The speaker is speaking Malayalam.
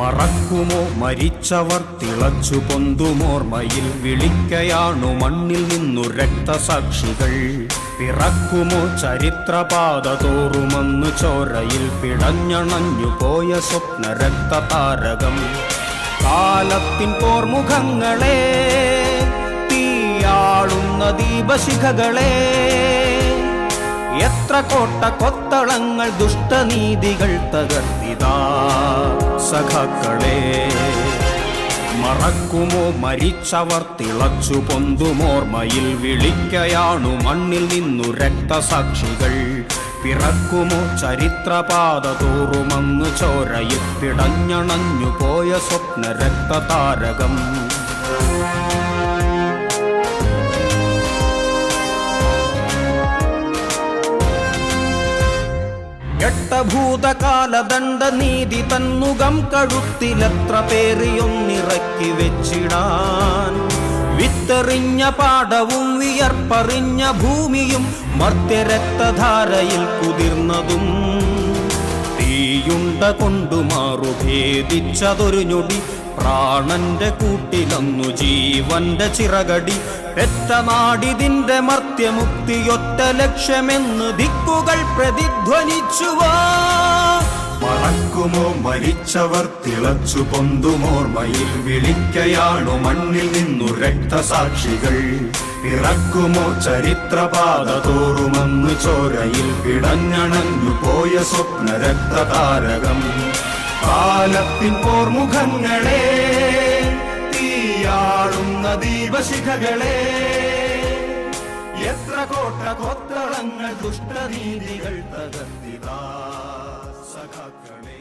മറക്കുമോ? മരിച്ചവർ തിളച്ചു പൊന്തുമോർമ്മയിൽ വിളിക്കയാണു മണ്ണിൽ നിന്നു രക്തസാക്ഷികൾ. പിറക്കുമോ ചരിത്രപാത തോറുമെന്ന് ചോരയിൽ പിടഞ്ഞണഞ്ഞു പോയ സ്വപ്ന രക്തതാരകം. കാലത്തിൻ പോർമുഖങ്ങളെ തീയാളുന്ന ദീപശിഖകളെ. എത്ര കോട്ട കൊത്തളങ്ങൾ ദുഷ്ടനീതികൾ തകർത്തിതാ. സഖാക്കളെ മറക്കുമോ മരിച്ചവർ തിളച്ചു പൊന്തുമോർമ്മയിൽ വിളിക്കയാണു മണ്ണിൽ നിന്നു രക്തസാക്ഷികൾ. പിറക്കുമോ ചരിത്രപാത തോറുമങ്ങ് ചോരയിൽ പിടഞ്ഞണഞ്ഞു പോയ സ്വപ്ന രക്തതാരകം എട്ടഭൂതകാലദണ്ഡ നീതി തന്നുകം കഴുത്തിലെത്ര പേറിയൊന്നിറക്കി വെച്ചിടാൻ. വിത്തെറിഞ്ഞ പാടവും വിയർപ്പറിഞ്ഞ ഭൂമിയും മർത്യരക്തധാരയിൽ കുതിർന്നതും. തീയുണ്ട കൊണ്ടു മാറുഭേദിച്ചതൊരു ഞൊടി. പ്രാണന്റെ കൂട്ടിലന്നു ജീവന്റെ ചിറകടി. പെറ്റനാടിതിന്റെ മർത്യമുക്തിയൊറ്റ ലക്ഷ്യമെന്ന് ദിക്കുകൾ പ്രതിധ്വനിച്ചുവാ. മറക്കുമോ? മരിച്ചവർ തിളച്ചു പൊന്തുമോർമ്മയിൽ വിളിക്കയാണു മണ്ണിൽ നിന്നു രക്തസാക്ഷികൾ. പിറക്കുമോ? ചരിത്രപാത തോറുമെന്ന് ചോരയിൽ പിടഞ്ഞണഞ്ഞു പോയ സ്വപ്ന രക്തതാരകം കാലത്തിൻ പോർമുഖങ്ങളെ തീയാളുന്ന ദീപശിഖകളെ. എത്ര കോട്ട കൊത്തളങ്ങൾ ദുഷ്ടനീതികൾ തകർത്തിതാ. I'll come in.